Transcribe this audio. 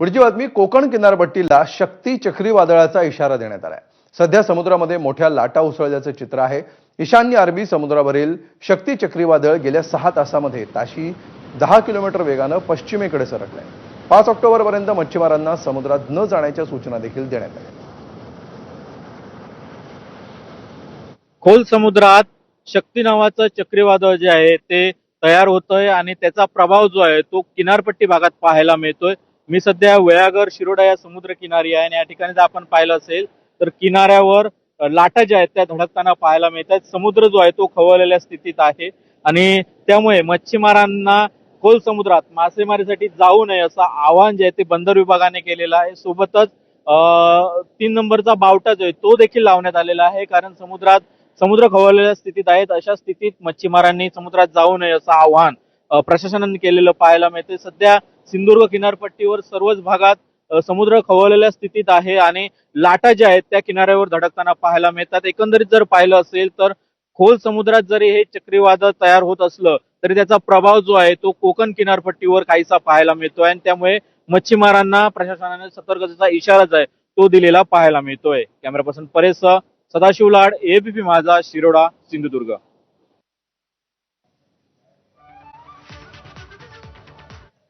पुढची बातमी कोकण किनारपट्टीला शक्ती चक्रीवादळाचा इशारा देण्यात आलाय. सध्या समुद्रामध्ये मोठ्या लाटा उसळल्याचं चित्र आहे. ईशान्य अरबी समुद्रावरील शक्ती चक्रीवादळ गेल्या सहा तासामध्ये ताशी दहा किलोमीटर वेगानं पश्चिमेकडे सरकलंय. पाच ऑक्टोबरपर्यंत मच्छीमारांना समुद्रात न जाण्याच्या सूचना देखील देण्यात आल्या. खोल समुद्रात शक्ती नावाचं चक्रीवादळ जे आहे ते तयार होतंय आणि त्याचा प्रभाव जो आहे तो किनारपट्टी भागात पाहायला मिळतोय. मी सध्या वेळागर शिरोडा या समुद्र किनारी आहे आणि या ठिकाणी जर आपण पाहिलं असेल तर किनाऱ्यावर लाटा ज्या आहेत त्या धडकताना पाहायला मिळतात. समुद्र जो आहे तो खवळलेल्या स्थितीत आहे आणि त्यामुळे मच्छीमारांना खोल समुद्रात मासेमारीसाठी जाऊ नये असं आवाहन जे आहे ते बंदर विभागाने केलेलं आहे. सोबतच तीन नंबरचा बावटा जो आहे तो देखील लावण्यात आलेला आहे कारण समुद्रात समुद्र खवळलेल्या स्थितीत आहेत. अशा स्थितीत मच्छीमारांनी समुद्रात जाऊ नये असं आव्हान प्रशासनाने केलेलं पाहायला मिळते सध्या सिंधुदुर्ग किनारपट्टीवर सर्वच भागात समुद्र खवळलेल्या स्थितीत आहे आणि लाटा ज्या आहेत त्या किनाऱ्यावर धडकताना पाहायला मिळतात. एकंदरीत जर पाहिलं असेल तर खोल समुद्रात जरी हे चक्रीवादळ तयार होत असलं तरी त्याचा प्रभाव जो आहे तो कोकण किनारपट्टीवर काहीसा पाहायला मिळतोय आणि त्यामुळे मच्छीमारांना प्रशासनाने सतर्कतेचा इशारा जो आहे तो दिलेला पाहायला मिळतोय. Camera person Paresh Sadashiv Lad ABP Majha Shiroda Sindhudurg.